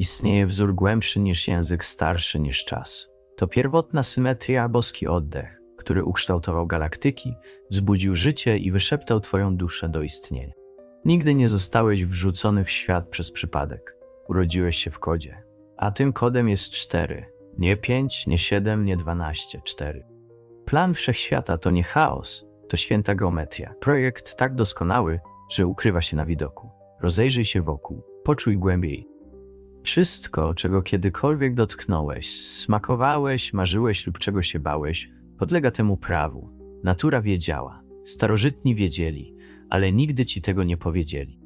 Istnieje wzór głębszy niż język, starszy niż czas. To pierwotna symetria, boski oddech, który ukształtował galaktyki, wzbudził życie i wyszeptał twoją duszę do istnienia. Nigdy nie zostałeś wrzucony w świat przez przypadek. Urodziłeś się w kodzie. A tym kodem jest cztery. Nie pięć, nie siedem, nie dwanaście, cztery. Plan wszechświata to nie chaos, to święta geometria. Projekt tak doskonały, że ukrywa się na widoku. Rozejrzyj się wokół, poczuj głębiej. Wszystko, czego kiedykolwiek dotknąłeś, smakowałeś, marzyłeś lub czego się bałeś, podlega temu prawu. Natura wiedziała, starożytni wiedzieli, ale nigdy ci tego nie powiedzieli.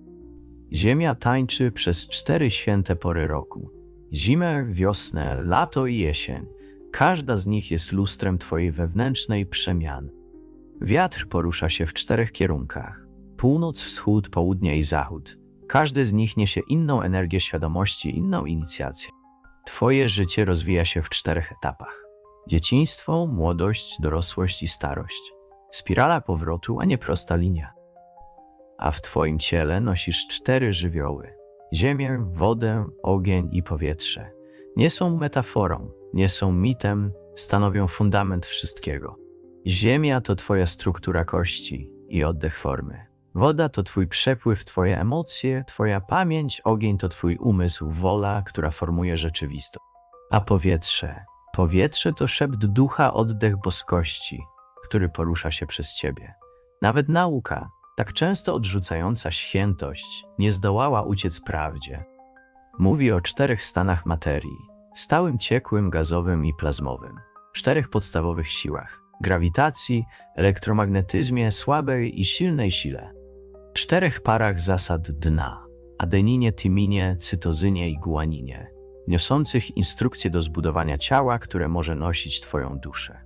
Ziemia tańczy przez cztery święte pory roku. Zimę, wiosnę, lato i jesień. Każda z nich jest lustrem twojej wewnętrznej przemiany. Wiatr porusza się w czterech kierunkach: północ, wschód, południe i zachód. Każdy z nich niesie inną energię świadomości, inną inicjację. Twoje życie rozwija się w czterech etapach: dzieciństwo, młodość, dorosłość i starość. Spirala powrotu, a nie prosta linia. A w Twoim ciele nosisz cztery żywioły: ziemię, wodę, ogień i powietrze. Nie są metaforą, nie są mitem, stanowią fundament wszystkiego. Ziemia to Twoja struktura kości i oddech formy. Woda to Twój przepływ, Twoje emocje, Twoja pamięć, ogień to Twój umysł, wola, która formuje rzeczywistość. A powietrze? Powietrze to szept ducha, oddech boskości, który porusza się przez Ciebie. Nawet nauka, tak często odrzucająca świętość, nie zdołała uciec prawdzie. Mówi o czterech stanach materii: stałym, ciekłym, gazowym i plazmowym, czterech podstawowych siłach: grawitacji, elektromagnetyzmie, słabej i silnej sile, czterech parach zasad dna: adeninie, tyminie, cytozynie i guaninie, niosących instrukcje do zbudowania ciała, które może nosić Twoją duszę.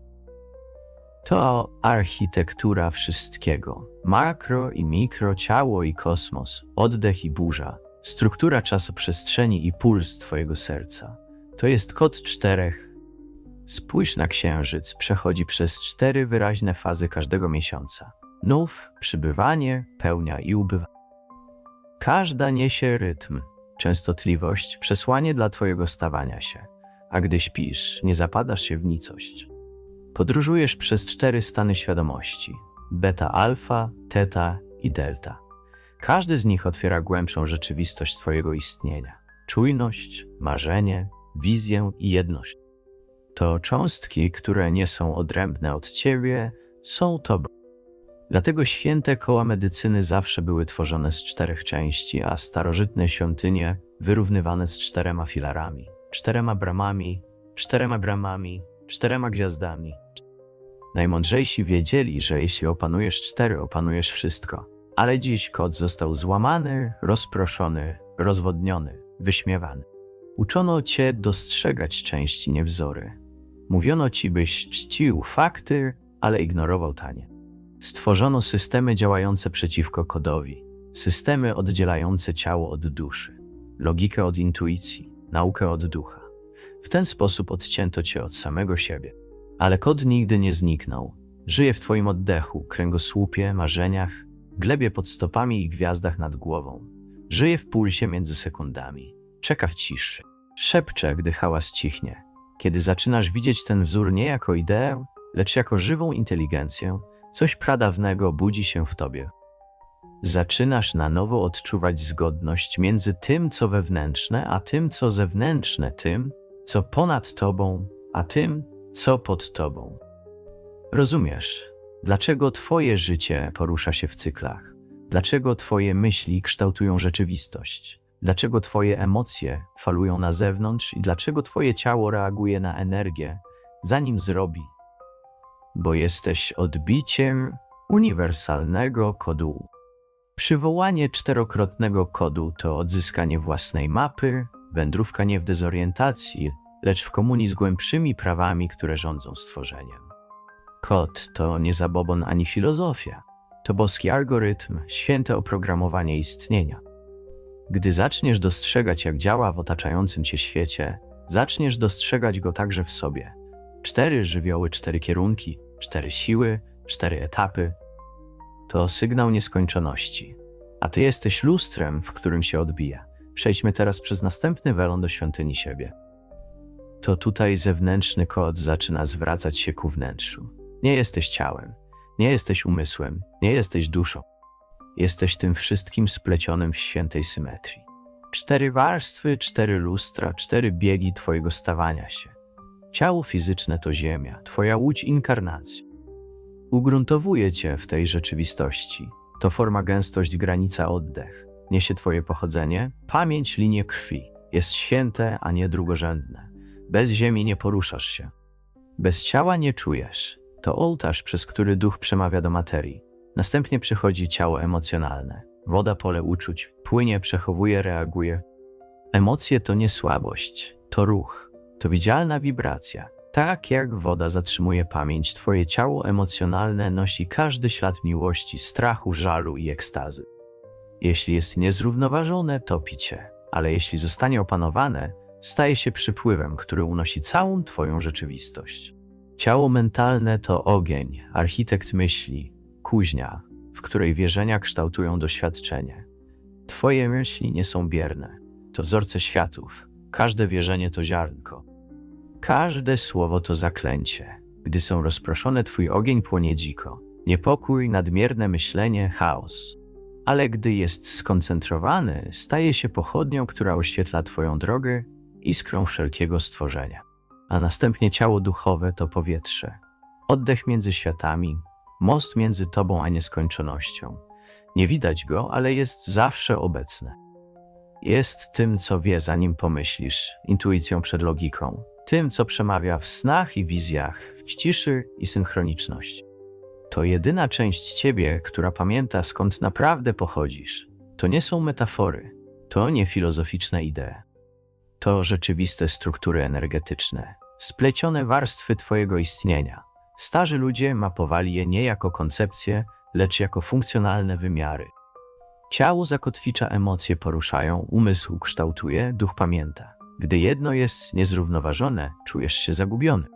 To architektura wszystkiego. Makro i mikro, ciało i kosmos, oddech i burza, struktura czasoprzestrzeni i puls Twojego serca. To jest kod czterech. Spójrz na księżyc, przechodzi przez cztery wyraźne fazy każdego miesiąca. Nów, przybywanie, pełnia i ubywanie. Każda niesie rytm, częstotliwość, przesłanie dla Twojego stawania się. A gdy śpisz, nie zapadasz się w nicość. Podróżujesz przez cztery stany świadomości: beta, alfa, teta i delta. Każdy z nich otwiera głębszą rzeczywistość Twojego istnienia: czujność, marzenie, wizję i jedność. To cząstki, które nie są odrębne od Ciebie, są Tobą. Dlatego święte koła medycyny zawsze były tworzone z czterech części, a starożytne świątynie wyrównywane z czterema filarami, czterema bramami, czterema bramami, czterema gwiazdami. Najmądrzejsi wiedzieli, że jeśli opanujesz cztery, opanujesz wszystko. Ale dziś kod został złamany, rozproszony, rozwodniony, wyśmiewany. Uczono cię dostrzegać części niewzory. Mówiono ci, byś czcił fakty, ale ignorował tanie. Stworzono systemy działające przeciwko kodowi, systemy oddzielające ciało od duszy, logikę od intuicji, naukę od ducha. W ten sposób odcięto cię od samego siebie. Ale kod nigdy nie zniknął. Żyje w twoim oddechu, kręgosłupie, marzeniach, glebie pod stopami i gwiazdach nad głową. Żyje w pulsie między sekundami. Czeka w ciszy. Szepcze, gdy hałas cichnie. Kiedy zaczynasz widzieć ten wzór nie jako ideę, lecz jako żywą inteligencję, coś pradawnego budzi się w tobie. Zaczynasz na nowo odczuwać zgodność między tym, co wewnętrzne, a tym, co zewnętrzne, tym, co ponad tobą, a tym, co pod tobą. Rozumiesz, dlaczego twoje życie porusza się w cyklach, dlaczego twoje myśli kształtują rzeczywistość, dlaczego twoje emocje falują na zewnątrz i dlaczego twoje ciało reaguje na energię, zanim zrobi. Bo jesteś odbiciem uniwersalnego kodu. Przywołanie czterokrotnego kodu to odzyskanie własnej mapy, wędrówka nie w dezorientacji, lecz w komunii z głębszymi prawami, które rządzą stworzeniem. Kod to nie zabobon ani filozofia, to boski algorytm, święte oprogramowanie istnienia. Gdy zaczniesz dostrzegać, jak działa w otaczającym cię świecie, zaczniesz dostrzegać go także w sobie. Cztery żywioły, cztery kierunki, cztery siły, cztery etapy to sygnał nieskończoności, a ty jesteś lustrem, w którym się odbija. Przejdźmy teraz przez następny welon do świątyni siebie. To tutaj zewnętrzny kod zaczyna zwracać się ku wnętrzu. Nie jesteś ciałem, nie jesteś umysłem, nie jesteś duszą. Jesteś tym wszystkim splecionym w świętej symetrii. Cztery warstwy, cztery lustra, cztery biegi Twojego stawania się. Ciało fizyczne to Ziemia, Twoja łódź inkarnacji. Ugruntowuje Cię w tej rzeczywistości. To forma, gęstość, granica, oddech. Niesie Twoje pochodzenie, pamięć, linie krwi. Jest święte, a nie drugorzędne. Bez ziemi nie poruszasz się. Bez ciała nie czujesz. To ołtarz, przez który duch przemawia do materii. Następnie przychodzi ciało emocjonalne. Woda pole uczuć, płynie, przechowuje, reaguje. Emocje to nie słabość, to ruch, to widzialna wibracja. Tak jak woda zatrzymuje pamięć, twoje ciało emocjonalne nosi każdy ślad miłości, strachu, żalu i ekstazy. Jeśli jest niezrównoważone, topi cię, ale jeśli zostanie opanowane, staje się przypływem, który unosi całą twoją rzeczywistość. Ciało mentalne to ogień, architekt myśli, kuźnia, w której wierzenia kształtują doświadczenie. Twoje myśli nie są bierne, to wzorce światów, każde wierzenie to ziarnko. Każde słowo to zaklęcie. Gdy są rozproszone, twój ogień płonie dziko. Niepokój, nadmierne myślenie, chaos. Ale gdy jest skoncentrowany, staje się pochodnią, która oświetla twoją drogę, iskrą wszelkiego stworzenia. A następnie ciało duchowe to powietrze. Oddech między światami, most między tobą a nieskończonością. Nie widać go, ale jest zawsze obecny. Jest tym, co wie, zanim pomyślisz, intuicją przed logiką, tym, co przemawia w snach i wizjach, w ciszy i synchroniczności. To jedyna część ciebie, która pamięta skąd naprawdę pochodzisz. To nie są metafory, to nie filozoficzne idee. To rzeczywiste struktury energetyczne, splecione warstwy twojego istnienia. Starzy ludzie mapowali je nie jako koncepcje, lecz jako funkcjonalne wymiary. Ciało zakotwicza emocje poruszają, umysł kształtuje, duch pamięta. Gdy jedno jest niezrównoważone, czujesz się zagubiony.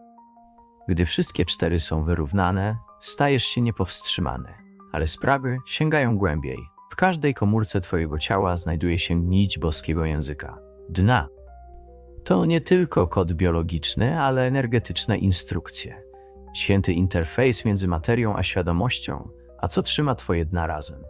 Gdy wszystkie cztery są wyrównane, stajesz się niepowstrzymany, ale sprawy sięgają głębiej. W każdej komórce Twojego ciała znajduje się nić boskiego języka dna. To nie tylko kod biologiczny, ale energetyczne instrukcje. Święty interfejs między materią a świadomością, a co trzyma Twoje dna razem.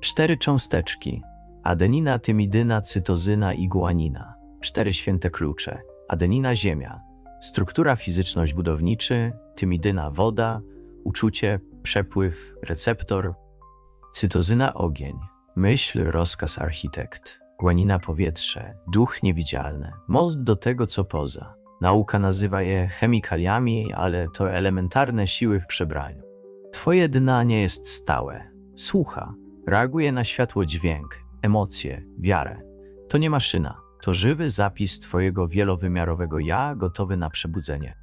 Cztery cząsteczki: adenina, tymidyna, cytozyna i guanina. Cztery święte klucze: adenina ziemia, struktura fizyczność budowniczy, tymidyna woda, uczucie, przepływ, receptor, cytozyna ogień, myśl, rozkaz architekt, guanina powietrze, duch niewidzialny, most do tego co poza. Nauka nazywa je chemikaliami, ale to elementarne siły w przebraniu. Twoje dna nie jest stałe. Słucha, reaguje na światło dźwięk, emocje, wiarę. To nie maszyna, to żywy zapis Twojego wielowymiarowego ja gotowy na przebudzenie.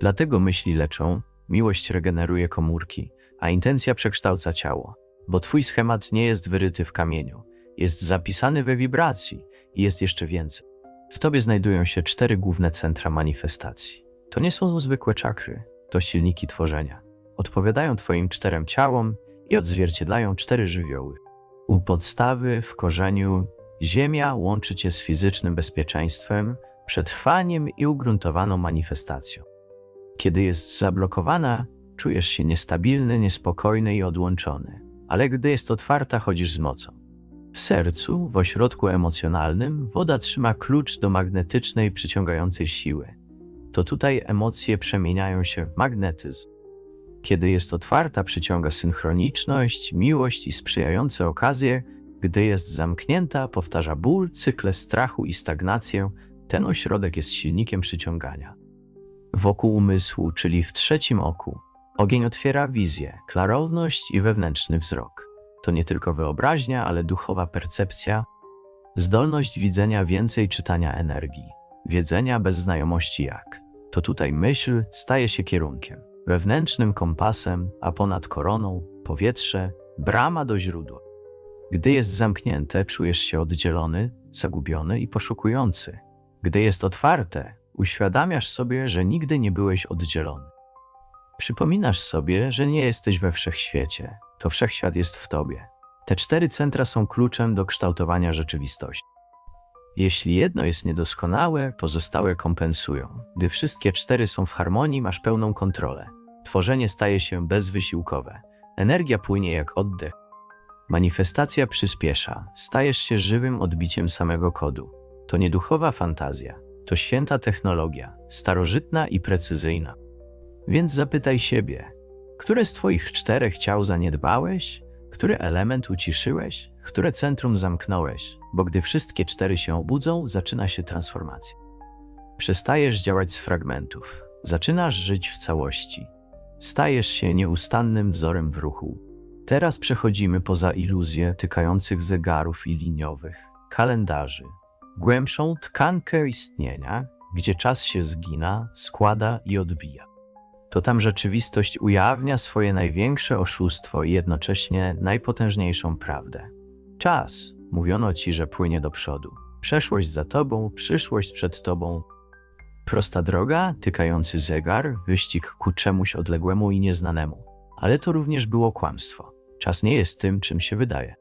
Dlatego myśli leczą, miłość regeneruje komórki, a intencja przekształca ciało, bo Twój schemat nie jest wyryty w kamieniu, jest zapisany we wibracji i jest jeszcze więcej. W Tobie znajdują się cztery główne centra manifestacji. To nie są zwykłe czakry, to silniki tworzenia. Odpowiadają Twoim czterem ciałom i odzwierciedlają cztery żywioły. U podstawy, w korzeniu, Ziemia łączy Cię z fizycznym bezpieczeństwem, przetrwaniem i ugruntowaną manifestacją. Kiedy jest zablokowana, czujesz się niestabilny, niespokojny i odłączony, ale gdy jest otwarta, chodzisz z mocą. W sercu, w ośrodku emocjonalnym, woda trzyma klucz do magnetycznej, przyciągającej siły. To tutaj emocje przemieniają się w magnetyzm. Kiedy jest otwarta, przyciąga synchroniczność, miłość i sprzyjające okazje, gdy jest zamknięta, powtarza ból, cykle strachu i stagnację, ten ośrodek jest silnikiem przyciągania. Wokół umysłu, czyli w trzecim oku, ogień otwiera wizję, klarowność i wewnętrzny wzrok. To nie tylko wyobraźnia, ale duchowa percepcja, zdolność widzenia więcej czytania energii, wiedzenia bez znajomości jak. To tutaj myśl staje się kierunkiem, wewnętrznym kompasem, a ponad koroną powietrze, brama do źródła. Gdy jest zamknięte, czujesz się oddzielony, zagubiony i poszukujący. Gdy jest otwarte, uświadamiasz sobie, że nigdy nie byłeś oddzielony. Przypominasz sobie, że nie jesteś we wszechświecie, to wszechświat jest w tobie. Te cztery centra są kluczem do kształtowania rzeczywistości. Jeśli jedno jest niedoskonałe, pozostałe kompensują. Gdy wszystkie cztery są w harmonii, masz pełną kontrolę. Tworzenie staje się bezwysiłkowe. Energia płynie jak oddech. Manifestacja przyspiesza. Stajesz się żywym odbiciem samego kodu. To nie duchowa fantazja, to święta technologia, starożytna i precyzyjna. Więc zapytaj siebie, które z Twoich czterech ciał zaniedbałeś? Który element uciszyłeś? Które centrum zamknąłeś? Bo gdy wszystkie cztery się obudzą, zaczyna się transformacja. Przestajesz działać z fragmentów, zaczynasz żyć w całości. Stajesz się nieustannym wzorem w ruchu. Teraz przechodzimy poza iluzję tykających zegarów i liniowych, kalendarzy, głębszą tkankę istnienia, gdzie czas się zgina, składa i odbija. To tam rzeczywistość ujawnia swoje największe oszustwo i jednocześnie najpotężniejszą prawdę. Czas, mówiono ci, że płynie do przodu. Przeszłość za tobą, przyszłość przed tobą. Prosta droga, tykający zegar, wyścig ku czemuś odległemu i nieznanemu. Ale to również było kłamstwo. Czas nie jest tym, czym się wydaje.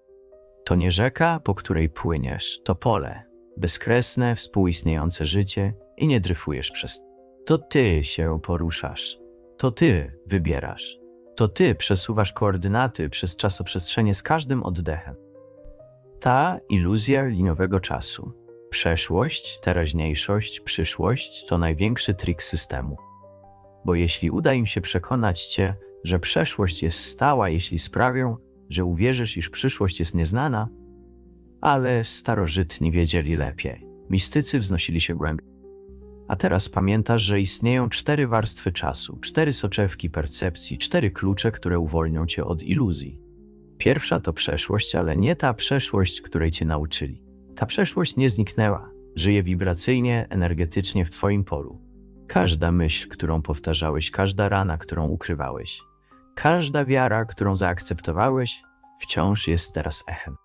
To nie rzeka, po której płyniesz, to pole, bezkresne, współistniejące życie i nie dryfujesz przez. To ty się poruszasz. To ty wybierasz. To ty przesuwasz koordynaty przez czasoprzestrzenie z każdym oddechem. Ta iluzja liniowego czasu, przeszłość, teraźniejszość, przyszłość to największy trik systemu. Bo jeśli uda im się przekonać cię, że przeszłość jest stała, jeśli sprawią, że uwierzysz, iż przyszłość jest nieznana, ale starożytni wiedzieli lepiej. Mistycy wznosili się głębiej. A teraz pamiętasz, że istnieją cztery warstwy czasu, cztery soczewki percepcji, cztery klucze, które uwolnią cię od iluzji. Pierwsza to przeszłość, ale nie ta przeszłość, której cię nauczyli. Ta przeszłość nie zniknęła. Żyje wibracyjnie, energetycznie w twoim polu. Każda myśl, którą powtarzałeś, każda rana, którą ukrywałeś, każda wiara, którą zaakceptowałeś, wciąż jest teraz echem.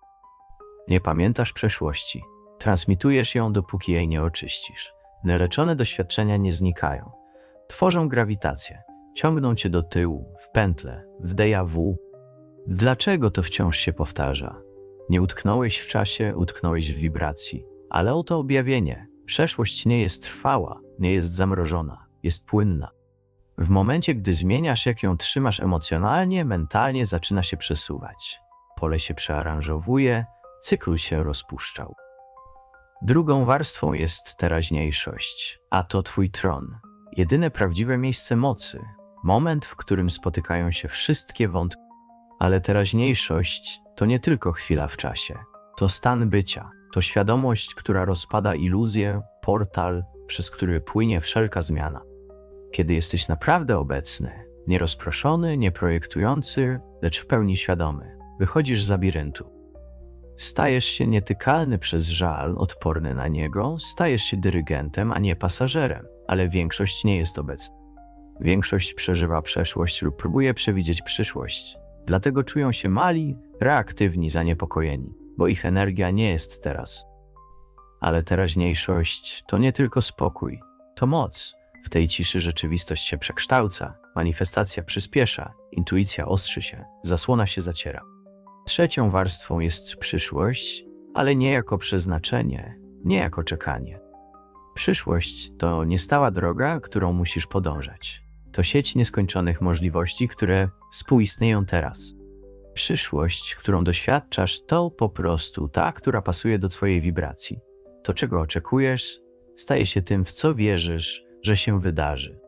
Nie pamiętasz przeszłości. Transmitujesz ją, dopóki jej nie oczyścisz. Neleczone doświadczenia nie znikają. Tworzą grawitację, ciągną cię do tyłu, w pętle, w déjà vu. Dlaczego to wciąż się powtarza? Nie utknąłeś w czasie, utknąłeś w wibracji. Ale oto objawienie. Przeszłość nie jest trwała, nie jest zamrożona, jest płynna. W momencie, gdy zmieniasz, jak ją trzymasz emocjonalnie, mentalnie, zaczyna się przesuwać. Pole się przearanżowuje, cykl się rozpuszczał. Drugą warstwą jest teraźniejszość, a to Twój tron. Jedyne prawdziwe miejsce mocy, moment, w którym spotykają się wszystkie wątki. Ale teraźniejszość to nie tylko chwila w czasie, to stan bycia, to świadomość, która rozpada iluzję, portal, przez który płynie wszelka zmiana. Kiedy jesteś naprawdę obecny, nierozproszony, nieprojektujący, lecz w pełni świadomy, wychodzisz z labiryntu. Stajesz się nietykalny przez żal, odporny na niego, stajesz się dyrygentem, a nie pasażerem, ale większość nie jest obecna. Większość przeżywa przeszłość lub próbuje przewidzieć przyszłość. Dlatego czują się mali, reaktywni, zaniepokojeni, bo ich energia nie jest teraz. Ale teraźniejszość to nie tylko spokój, to moc. W tej ciszy rzeczywistość się przekształca, manifestacja przyspiesza, intuicja ostrzy się, zasłona się zaciera. Trzecią warstwą jest przyszłość, ale nie jako przeznaczenie, nie jako czekanie. Przyszłość to niestała droga, którą musisz podążać. To sieć nieskończonych możliwości, które współistnieją teraz. Przyszłość, którą doświadczasz, to po prostu ta, która pasuje do Twojej wibracji. To, czego oczekujesz, staje się tym, w co wierzysz, że się wydarzy.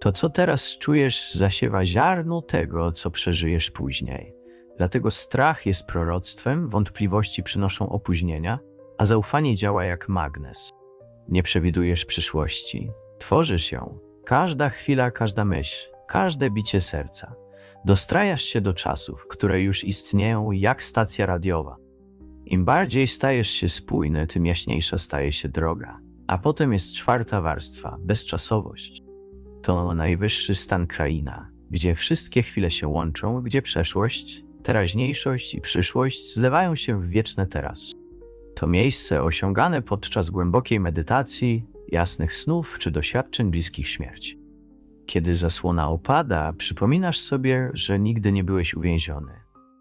To, co teraz czujesz, zasiewa ziarno tego, co przeżyjesz później. Dlatego strach jest proroctwem, wątpliwości przynoszą opóźnienia, a zaufanie działa jak magnes. Nie przewidujesz przyszłości, tworzysz ją. Każda chwila, każda myśl, każde bicie serca. Dostrajasz się do czasów, które już istnieją jak stacja radiowa. Im bardziej stajesz się spójny, tym jaśniejsza staje się droga. A potem jest czwarta warstwa bezczasowość. To najwyższy stan kraina, gdzie wszystkie chwile się łączą, gdzie przeszłość teraźniejszość i przyszłość zlewają się w wieczne teraz. To miejsce osiągane podczas głębokiej medytacji, jasnych snów czy doświadczeń bliskich śmierci. Kiedy zasłona opada, przypominasz sobie, że nigdy nie byłeś uwięziony.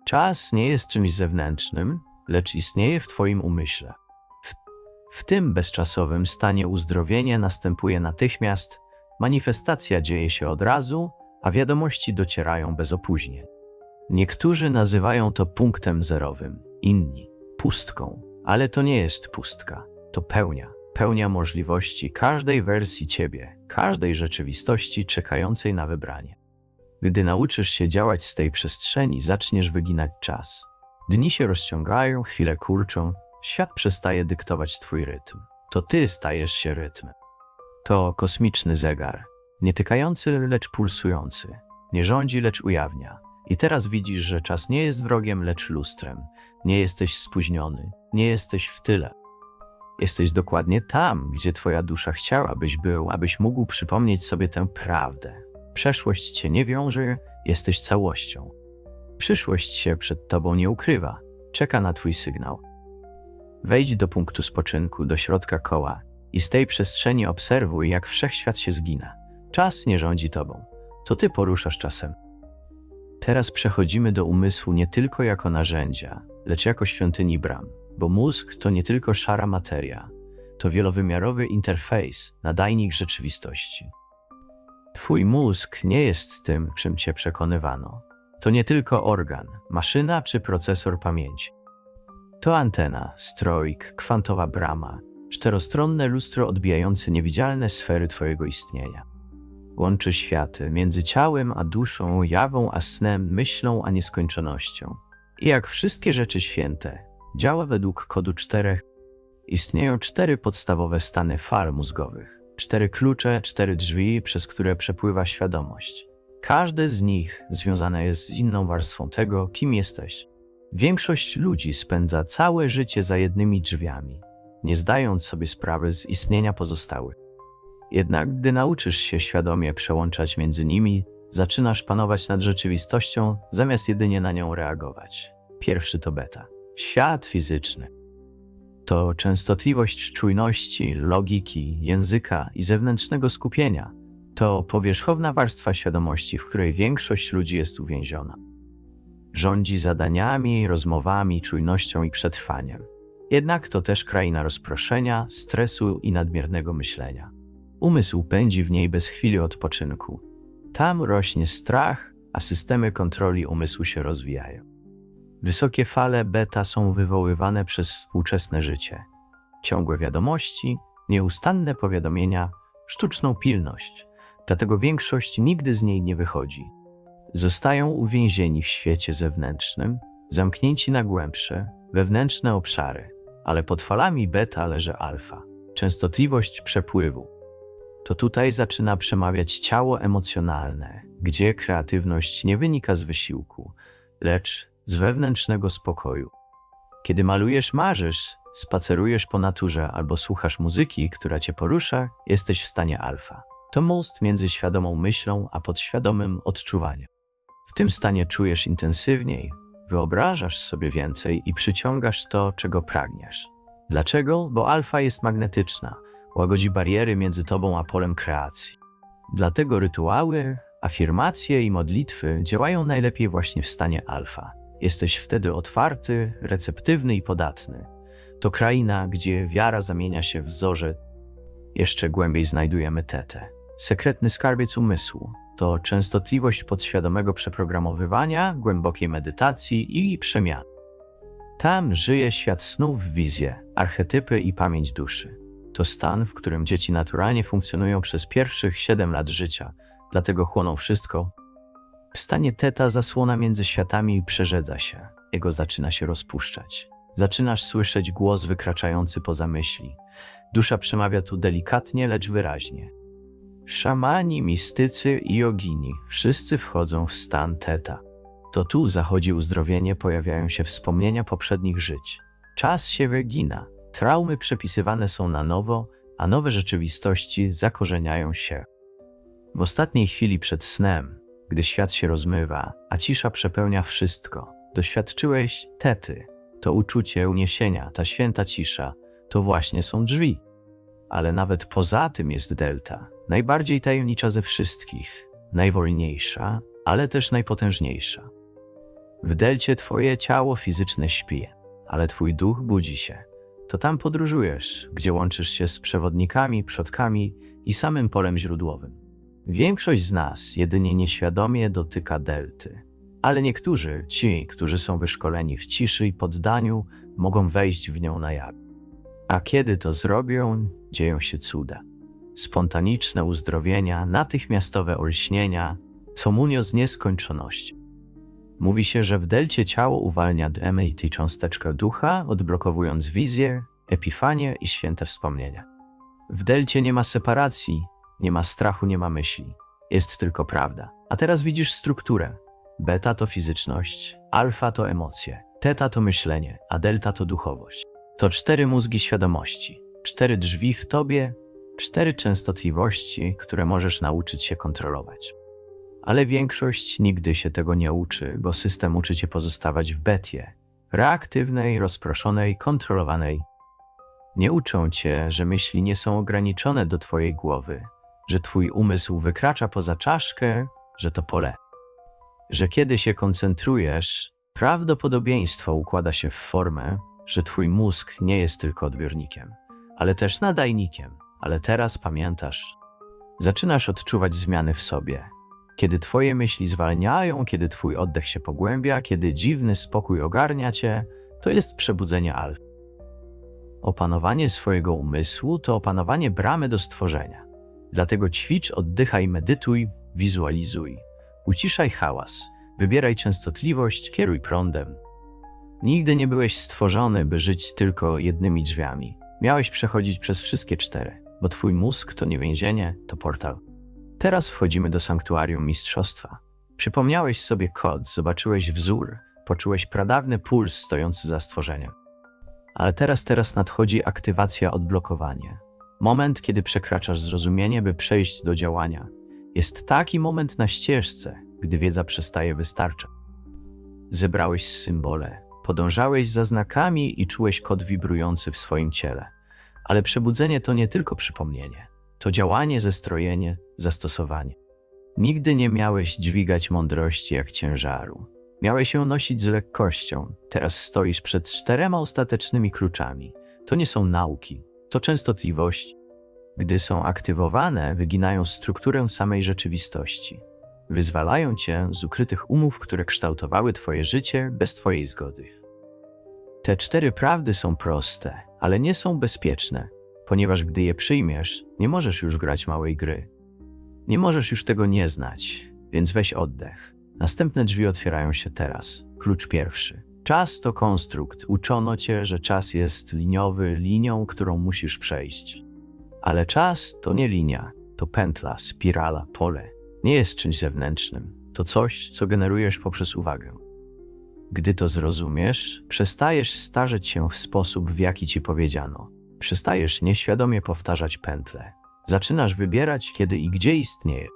Czas nie jest czymś zewnętrznym, lecz istnieje w Twoim umyśle. W, W tym bezczasowym stanie uzdrowienie następuje natychmiast, manifestacja dzieje się od razu, a wiadomości docierają bez opóźnień. Niektórzy nazywają to punktem zerowym, inni pustką, ale to nie jest pustka, to pełnia, pełnia możliwości każdej wersji ciebie, każdej rzeczywistości czekającej na wybranie. Gdy nauczysz się działać z tej przestrzeni, zaczniesz wyginać czas. Dni się rozciągają, chwile kurczą, świat przestaje dyktować twój rytm. To ty stajesz się rytmem. To kosmiczny zegar, nie tykający, lecz pulsujący. Nie rządzi, lecz ujawnia. I teraz widzisz, że czas nie jest wrogiem, lecz lustrem. Nie jesteś spóźniony, nie jesteś w tyle. Jesteś dokładnie tam, gdzie twoja dusza chciałabyś był, abyś mógł przypomnieć sobie tę prawdę. Przeszłość cię nie wiąże, jesteś całością. Przyszłość się przed tobą nie ukrywa, czeka na twój sygnał. Wejdź do punktu spoczynku, do środka koła i z tej przestrzeni obserwuj, jak wszechświat się zgina. Czas nie rządzi tobą, to ty poruszasz czasem. Teraz przechodzimy do umysłu nie tylko jako narzędzia, lecz jako świątyni bram, bo mózg to nie tylko szara materia, to wielowymiarowy interfejs, nadajnik rzeczywistości. Twój mózg nie jest tym, czym cię przekonywano. To nie tylko organ, maszyna czy procesor pamięci. To antena, strojk, kwantowa brama, czterostronne lustro odbijające niewidzialne sfery Twojego istnienia. Łączy światy między ciałem a duszą, jawą a snem, myślą a nieskończonością. I jak wszystkie rzeczy święte, działa według kodu czterech. Istnieją cztery podstawowe stany fal mózgowych. Cztery klucze, cztery drzwi, przez które przepływa świadomość. Każde z nich związane jest z inną warstwą tego, kim jesteś. Większość ludzi spędza całe życie za jednymi drzwiami, nie zdając sobie sprawy z istnienia pozostałych. Jednak gdy nauczysz się świadomie przełączać między nimi, zaczynasz panować nad rzeczywistością, zamiast jedynie na nią reagować. Pierwszy to beta. Świat fizyczny. To częstotliwość czujności, logiki, języka i zewnętrznego skupienia. To powierzchowna warstwa świadomości, w której większość ludzi jest uwięziona. Rządzi zadaniami, rozmowami, czujnością i przetrwaniem. Jednak to też kraina rozproszenia, stresu i nadmiernego myślenia. Umysł pędzi w niej bez chwili odpoczynku. Tam rośnie strach, a systemy kontroli umysłu się rozwijają. Wysokie fale beta są wywoływane przez współczesne życie. Ciągłe wiadomości, nieustanne powiadomienia, sztuczną pilność. Dlatego większość nigdy z niej nie wychodzi. Zostają uwięzieni w świecie zewnętrznym, zamknięci na głębsze, wewnętrzne obszary, ale pod falami beta leży alfa, częstotliwość przepływu. To tutaj zaczyna przemawiać ciało emocjonalne, gdzie kreatywność nie wynika z wysiłku, lecz z wewnętrznego spokoju. Kiedy malujesz, marzysz, spacerujesz po naturze albo słuchasz muzyki, która cię porusza, jesteś w stanie alfa. To most między świadomą myślą a podświadomym odczuwaniem. W tym stanie czujesz intensywniej, wyobrażasz sobie więcej i przyciągasz to, czego pragniesz. Dlaczego? Bo alfa jest magnetyczna, łagodzi bariery między tobą a polem kreacji. Dlatego rytuały, afirmacje i modlitwy działają najlepiej właśnie w stanie alfa. Jesteś wtedy otwarty, receptywny i podatny. To kraina, gdzie wiara zamienia się w zorze. Jeszcze głębiej znajdujemy tetę, sekretny skarbiec umysłu, to częstotliwość podświadomego przeprogramowywania, głębokiej medytacji i przemian. Tam żyje świat snów, wizje, archetypy i pamięć duszy. To stan, w którym dzieci naturalnie funkcjonują przez pierwszych 7 lat życia, dlatego chłoną wszystko. W stanie teta zasłona między światami przerzedza się, jego zaczyna się rozpuszczać. Zaczynasz słyszeć głos wykraczający poza myśli. Dusza przemawia tu delikatnie, lecz wyraźnie. Szamani, mistycy i jogini wszyscy wchodzą w stan teta. To tu zachodzi uzdrowienie, pojawiają się wspomnienia poprzednich żyć. Czas się wygina, traumy przepisywane są na nowo, a nowe rzeczywistości zakorzeniają się. W ostatniej chwili przed snem, gdy świat się rozmywa, a cisza przepełnia wszystko, doświadczyłeś tety. To uczucie uniesienia, ta święta cisza, to właśnie są drzwi. Ale nawet poza tym jest delta, najbardziej tajemnicza ze wszystkich, najwolniejsza, ale też najpotężniejsza. W delcie twoje ciało fizyczne śpi, ale twój duch budzi się. To tam podróżujesz, gdzie łączysz się z przewodnikami, przodkami i samym polem źródłowym. Większość z nas jedynie nieświadomie dotyka delty, ale niektórzy, ci, którzy są wyszkoleni w ciszy i poddaniu, mogą wejść w nią na jaw. A kiedy to zrobią, dzieją się cuda. Spontaniczne uzdrowienia, natychmiastowe olśnienia, comunio z nieskończonością. Mówi się, że w delcie ciało uwalnia DMT cząsteczkę ducha, odblokowując wizję, epifanię i święte wspomnienia. W delcie nie ma separacji, nie ma strachu, nie ma myśli. Jest tylko prawda. A teraz widzisz strukturę. Beta to fizyczność, alfa to emocje, teta to myślenie, a delta to duchowość. To cztery mózgi świadomości, cztery drzwi w tobie, cztery częstotliwości, które możesz nauczyć się kontrolować. Ale większość nigdy się tego nie uczy, bo system uczy cię pozostawać w betie, reaktywnej, rozproszonej, kontrolowanej. Nie uczą cię, że myśli nie są ograniczone do twojej głowy, że twój umysł wykracza poza czaszkę, że to pole. Że kiedy się koncentrujesz, prawdopodobieństwo układa się w formę, że twój mózg nie jest tylko odbiornikiem, ale też nadajnikiem. Ale teraz pamiętasz, zaczynasz odczuwać zmiany w sobie. Kiedy twoje myśli zwalniają, kiedy twój oddech się pogłębia, kiedy dziwny spokój ogarnia cię, to jest przebudzenie alf. Opanowanie swojego umysłu to opanowanie bramy do stworzenia. Dlatego ćwicz, oddychaj, medytuj, wizualizuj. Uciszaj hałas, wybieraj częstotliwość, kieruj prądem. Nigdy nie byłeś stworzony, by żyć tylko jednymi drzwiami. Miałeś przechodzić przez wszystkie cztery, bo twój mózg to nie więzienie, to portal. Teraz wchodzimy do sanktuarium mistrzostwa. Przypomniałeś sobie kod, zobaczyłeś wzór, poczułeś pradawny puls stojący za stworzeniem. Ale teraz, teraz nadchodzi aktywacja, odblokowanie. Moment, kiedy przekraczasz zrozumienie, by przejść do działania. Jest taki moment na ścieżce, gdy wiedza przestaje wystarczać. Zebrałeś symbole, podążałeś za znakami i czułeś kod wibrujący w swoim ciele. Ale przebudzenie to nie tylko przypomnienie, to działanie, zestrojenie, zastosowanie. Nigdy nie miałeś dźwigać mądrości jak ciężaru. Miałeś ją nosić z lekkością. Teraz stoisz przed czterema ostatecznymi kluczami. To nie są nauki, to częstotliwości. Gdy są aktywowane, wyginają strukturę samej rzeczywistości. Wyzwalają cię z ukrytych umów, które kształtowały twoje życie bez twojej zgody. Te cztery prawdy są proste, ale nie są bezpieczne, ponieważ gdy je przyjmiesz, nie możesz już grać małej gry. Nie możesz już tego nie znać, więc weź oddech. Następne drzwi otwierają się teraz. Klucz pierwszy. Czas to konstrukt. Uczono cię, że czas jest liniowy, linią, którą musisz przejść. Ale czas to nie linia, to pętla, spirala, pole. Nie jest czymś zewnętrznym. To coś, co generujesz poprzez uwagę. Gdy to zrozumiesz, przestajesz starzeć się w sposób, w jaki ci powiedziano. Przestajesz nieświadomie powtarzać pętle. Zaczynasz wybierać, kiedy i gdzie istnieje.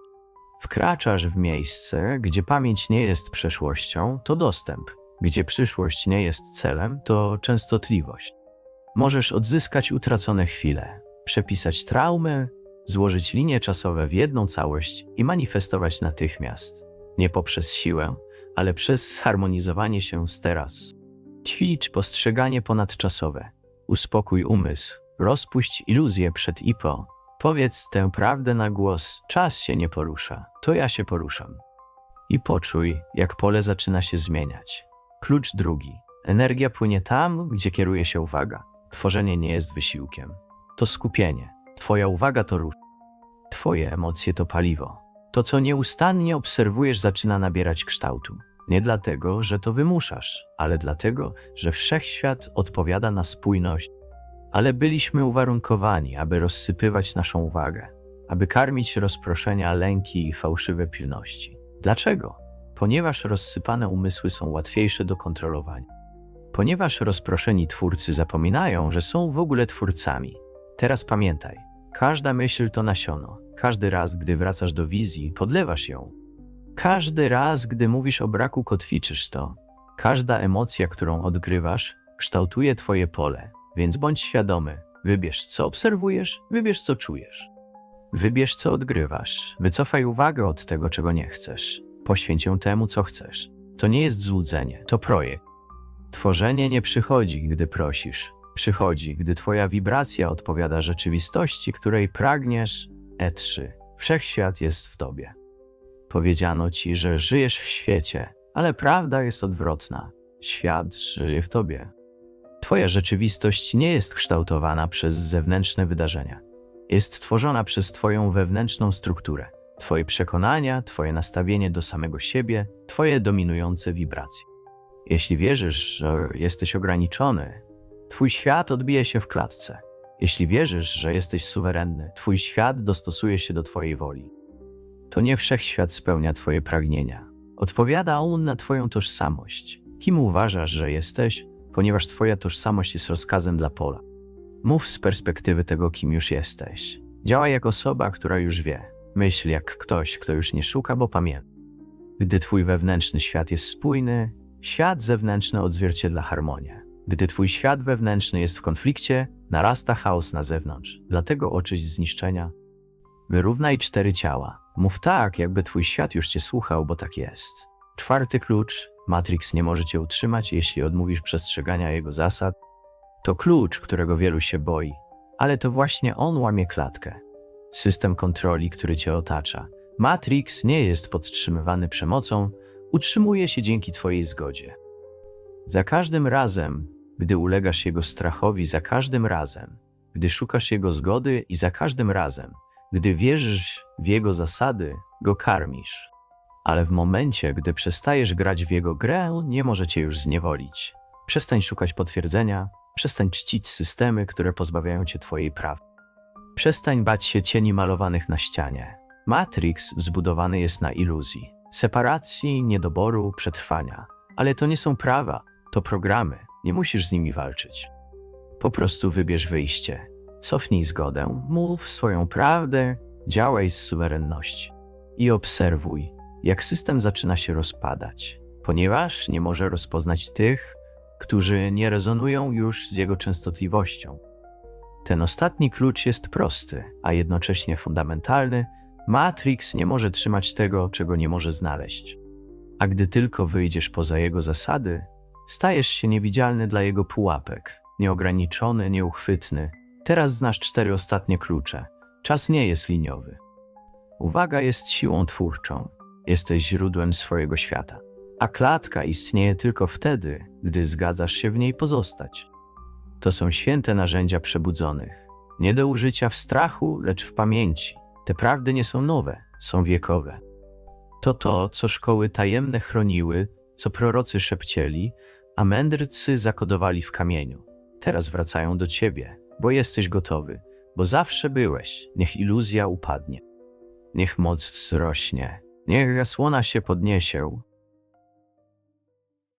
Wkraczasz w miejsce, gdzie pamięć nie jest przeszłością, to dostęp. Gdzie przyszłość nie jest celem, to częstotliwość. Możesz odzyskać utracone chwile, przepisać traumy, złożyć linie czasowe w jedną całość i manifestować natychmiast. Nie poprzez siłę, ale przez zharmonizowanie się z teraz. Ćwicz postrzeganie ponadczasowe. Uspokój umysł, rozpuść iluzję przed IPO. Powiedz tę prawdę na głos, czas się nie porusza, to ja się poruszam. I poczuj, jak pole zaczyna się zmieniać. Klucz drugi. Energia płynie tam, gdzie kieruje się uwaga. Tworzenie nie jest wysiłkiem. To skupienie. Twoja uwaga to ruch. Twoje emocje to paliwo. To, co nieustannie obserwujesz, zaczyna nabierać kształtu. Nie dlatego, że to wymuszasz, ale dlatego, że wszechświat odpowiada na spójność. Ale byliśmy uwarunkowani, aby rozsypywać naszą uwagę, aby karmić rozproszenia, lęki i fałszywe pilności. Dlaczego? Ponieważ rozsypane umysły są łatwiejsze do kontrolowania. Ponieważ rozproszeni twórcy zapominają, że są w ogóle twórcami. Teraz pamiętaj, każda myśl to nasiono. Każdy raz, gdy wracasz do wizji, podlewasz ją. Każdy raz, gdy mówisz o braku, kotwiczysz to. Każda emocja, którą odgrywasz, kształtuje twoje pole, więc bądź świadomy. Wybierz, co obserwujesz, wybierz, co czujesz. Wybierz, co odgrywasz. Wycofaj uwagę od tego, czego nie chcesz. Poświęć ją temu, co chcesz. To nie jest złudzenie, to projekt. Tworzenie nie przychodzi, gdy prosisz. Przychodzi, gdy twoja wibracja odpowiada rzeczywistości, której pragniesz. E3. Wszechświat jest w tobie. Powiedziano ci, że żyjesz w świecie, ale prawda jest odwrotna. Świat żyje w tobie. Twoja rzeczywistość nie jest kształtowana przez zewnętrzne wydarzenia. Jest tworzona przez Twoją wewnętrzną strukturę, Twoje przekonania, Twoje nastawienie do samego siebie, Twoje dominujące wibracje. Jeśli wierzysz, że jesteś ograniczony, Twój świat odbije się w klatce. Jeśli wierzysz, że jesteś suwerenny, Twój świat dostosuje się do Twojej woli. To nie wszechświat spełnia Twoje pragnienia. Odpowiada on na Twoją tożsamość. Kim uważasz, że jesteś, ponieważ Twoja tożsamość jest rozkazem dla pola. Mów z perspektywy tego, kim już jesteś. Działaj jak osoba, która już wie. Myśl jak ktoś, kto już nie szuka, bo pamięta. Gdy Twój wewnętrzny świat jest spójny, świat zewnętrzny odzwierciedla harmonię. Gdy Twój świat wewnętrzny jest w konflikcie, narasta chaos na zewnątrz. Dlatego oczyść zniszczenia. Wyrównaj cztery ciała. Mów tak, jakby Twój świat już Cię słuchał, bo tak jest. Czwarty klucz. Matrix nie może Cię utrzymać, jeśli odmówisz przestrzegania jego zasad. To klucz, którego wielu się boi, ale to właśnie on łamie klatkę. System kontroli, który Cię otacza. Matrix nie jest podtrzymywany przemocą, utrzymuje się dzięki Twojej zgodzie. Za każdym razem, gdy ulegasz jego strachowi, za każdym razem, gdy szukasz jego zgody i za każdym razem, gdy wierzysz w jego zasady, go karmisz. Ale w momencie, gdy przestajesz grać w jego grę, nie może cię już zniewolić. Przestań szukać potwierdzenia, przestań czcić systemy, które pozbawiają cię twojej prawdy. Przestań bać się cieni malowanych na ścianie. Matrix zbudowany jest na iluzji, separacji, niedoboru, przetrwania. Ale to nie są prawa, to programy, nie musisz z nimi walczyć. Po prostu wybierz wyjście. Cofnij zgodę, mów swoją prawdę, działaj z suwerenności. I obserwuj, jak system zaczyna się rozpadać, ponieważ nie może rozpoznać tych, którzy nie rezonują już z jego częstotliwością. Ten ostatni klucz jest prosty, a jednocześnie fundamentalny. Matrix nie może trzymać tego, czego nie może znaleźć. A gdy tylko wyjdziesz poza jego zasady, stajesz się niewidzialny dla jego pułapek, nieograniczony, nieuchwytny. Teraz znasz cztery ostatnie klucze. Czas nie jest liniowy. Uwaga jest siłą twórczą. Jesteś źródłem swojego świata. A klatka istnieje tylko wtedy, gdy zgadzasz się w niej pozostać. To są święte narzędzia przebudzonych. Nie do użycia w strachu, lecz w pamięci. Te prawdy nie są nowe, są wiekowe. To to, co szkoły tajemne chroniły, co prorocy szepcieli, a mędrcy zakodowali w kamieniu. Teraz wracają do ciebie, bo jesteś gotowy, bo zawsze byłeś. Niech iluzja upadnie. Niech moc wzrośnie, niech zasłona się podniesie,